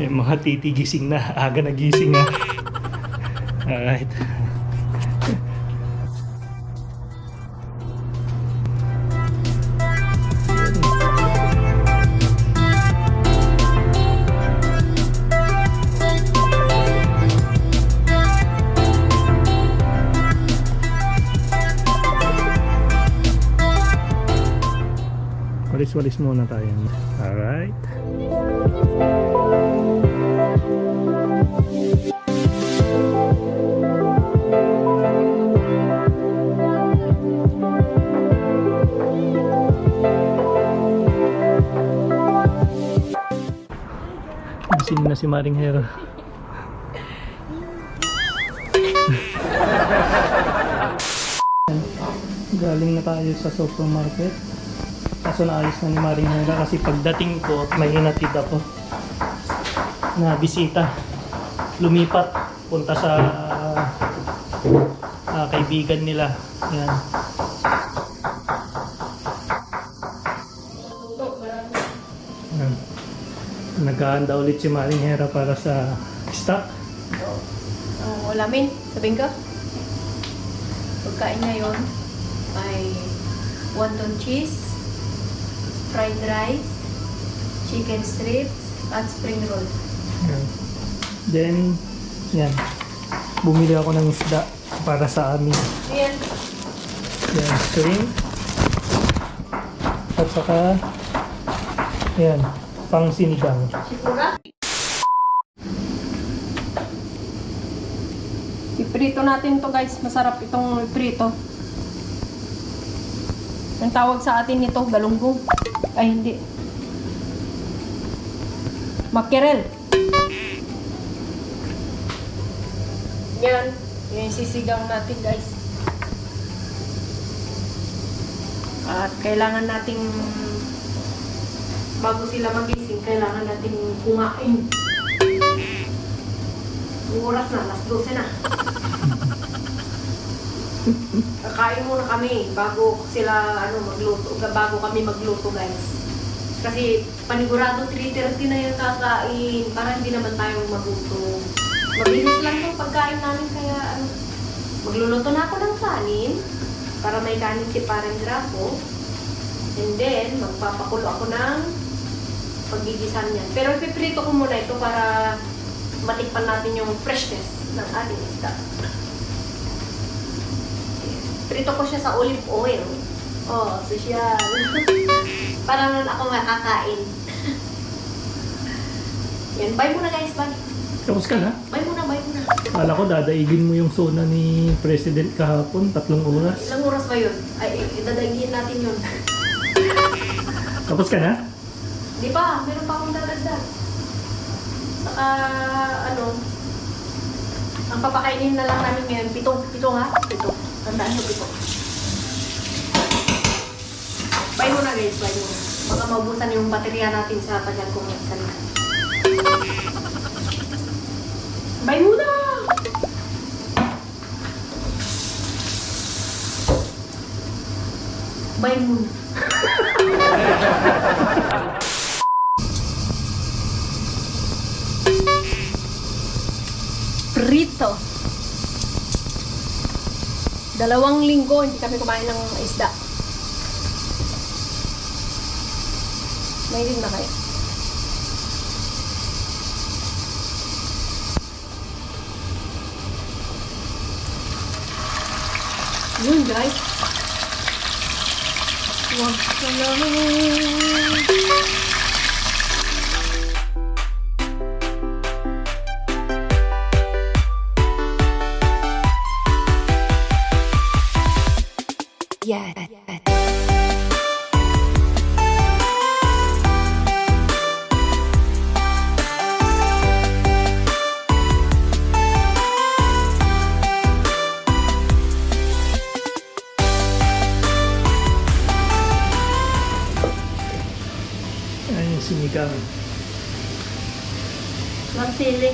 Yung mga titigising na. Aga nagising na. Alright. Walis-walis muna tayo. Alright. Gising na si Maring Hero. Galing na tayo sa supermarket. Kaso na ni Maring Hera kasi pagdating ko, may hinatid ako na bisita. Lumipat, punta sa ah, kaibigan nila. Yan. Yan. Ulit si Maring Hera para sa stock. Oh, ulamin, sabihin ka. Pagkain ngayon ay wonton cheese, fried rice, chicken strips, at spring roll. Yan. Then, yan. Bumili ako ng isda para sa amin. Ayan. Yan, shrimp. At saka, yan, pang sinigang. Sigura? Iprito natin to guys. Masarap itong iprito. Ang tawag sa atin nito, galunggong. Ay, hindi. Makirel. Yan. Yan yung sisigang natin guys. At kailangan nating bago sila magising, kailangan nating kumain. Oras na, alas 12 na. Kakain muna kami bago sila ano magluto, bago kami magluto guys. Kasi panigurado 3.30 na yung kakain para hindi naman tayo magutom. Mabilis lang yung pagkain namin kaya ano, magluluto na ako ng kanin para may kanin si parang grapo. And then, magpapakulo ako ng paggigisan niyan. Pero ipiprito ko muna ito para matikpan natin yung freshness ng ating isda. Prito ko siya sa olive oil. Oh, social. para nun ako makakain. Yan, bye muna guys, bye. Tapos ka na? Bye muna, bye muna. Kala ko dadaigin mo yung zona ni President kahapon, tatlong oras. Ilang oras ba yun? Ay, idadagin natin yun. Tapos ka na? Di ba? Meron pa akong dadagdag. Saka, ano, ang papakainin na lang namin ngayon, pito, pito nga, pito. Tandaan nyo, pito. Bye muna guys, bye muna. Baka maubusan yung baterya natin sa tagal kong nagsalita. Bye muna! Bye muna. Prito. Dalawang linggo hindi kami kumain ng isda. May din na kayo. Yun guys. Wag ka. Yeah. Ay, yung sinigang. Lang sili.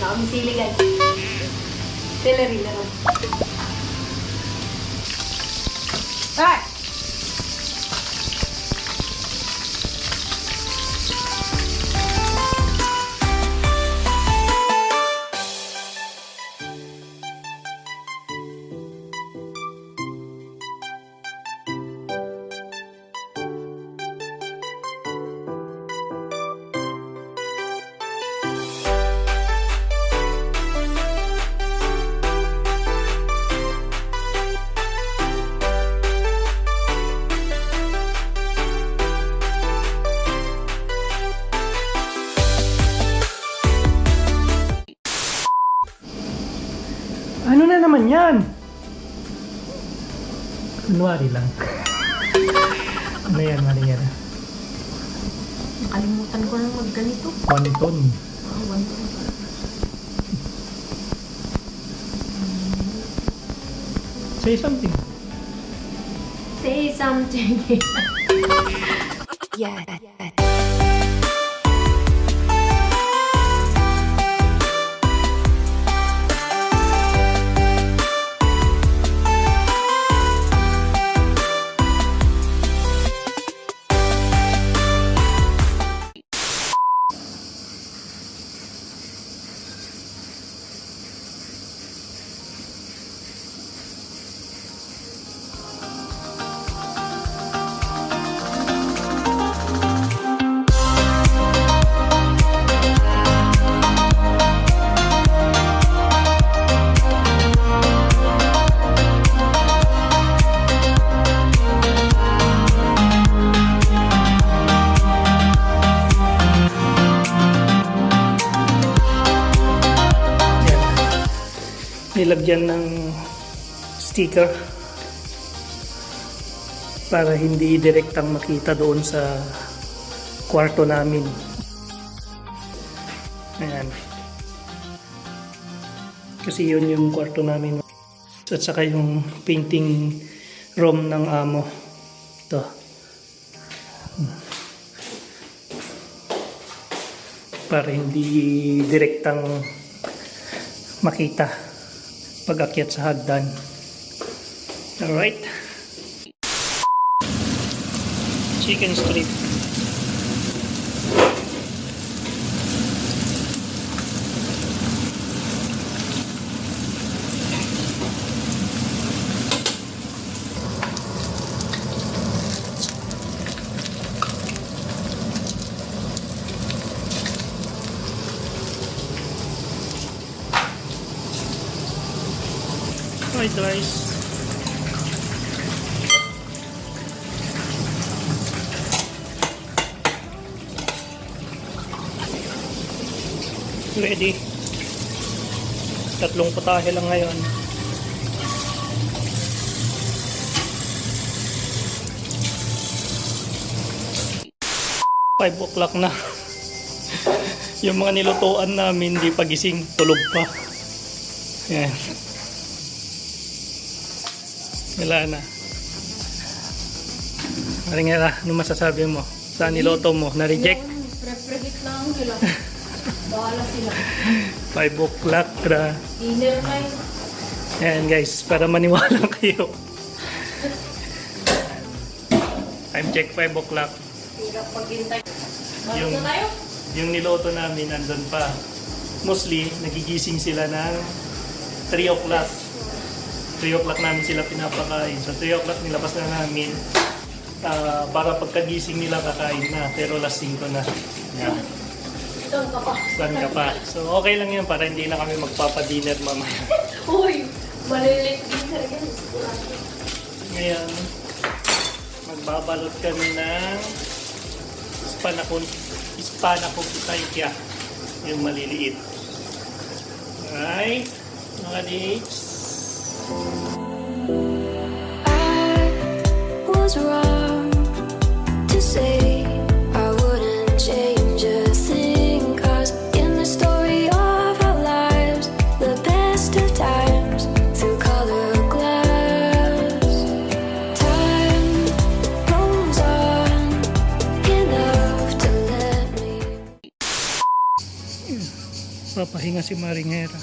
Nakami sili guys. Celery na lang. Ay! Kunwari lang. ano yan, Maria? Nakalimutan ko lang magganito. Quanton. Ah, one two. Say something. Say something. Yes. Nilagyan ng sticker para hindi direktang makita doon sa kwarto namin. Ayan. Kasi yun yung kwarto namin. At saka yung painting room ng amo. Ito. Para hindi direktang makita pag akyat sa hagdan. Alright. Chicken strip. Fried rice. Ready. Tatlong putahe lang ngayon. Five o'clock na. Yung mga nilutuan namin, di pagising, tulog pa. Yan. Wala na. Maringera, ano masasabi mo? Sa niloto mo? Na-reject? Pre-prehit lang nila. Bahala sila. 5 o'clock na. Dinner yun. Ayan guys, para maniwala kayo. Time check 5 o'clock. Hirap paghintay. Yung- na tayo? Yung niloto namin nandun pa. Mostly, nagigising sila ng 3 o'clock. 3 o'clock namin sila pinapakain. So 3 o'clock nilabas na namin ah, para pagkagising nila kakain na. Pero last 5 na. Yeah. Doon ka pa. Saan ka pa? So okay lang yan para hindi na kami magpapa-dinner mamaya. Uy! Malilit dinner yan. Ngayon, magbabalot kami ng spanakon, spanakon pitaykia. Yung maliliit. Alright, mga digs. Papahinga si Maringera.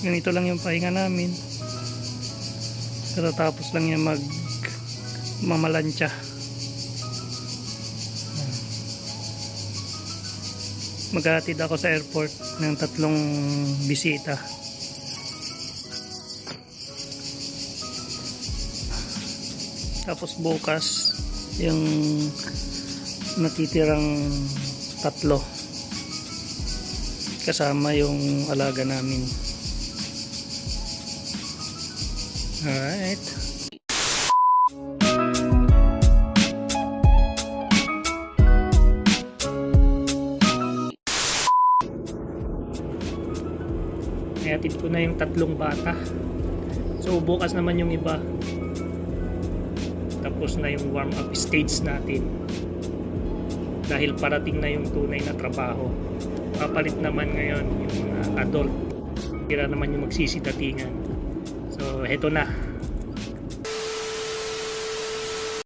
Ganito lang yung pahinga namin. Katatapos lang niya mag mamalansya. Maghatid ako sa airport ng tatlong bisita. Tapos bukas yung natitirang tatlo kasama yung alaga namin. Alright. Iatid ko na yung tatlong bata. So bukas naman yung iba. Tapos na yung warm up stage natin. Dahil parating na yung tunay na trabaho. Papalit naman ngayon yung mga adult. Kira naman yung magsisitatingan. Heto na.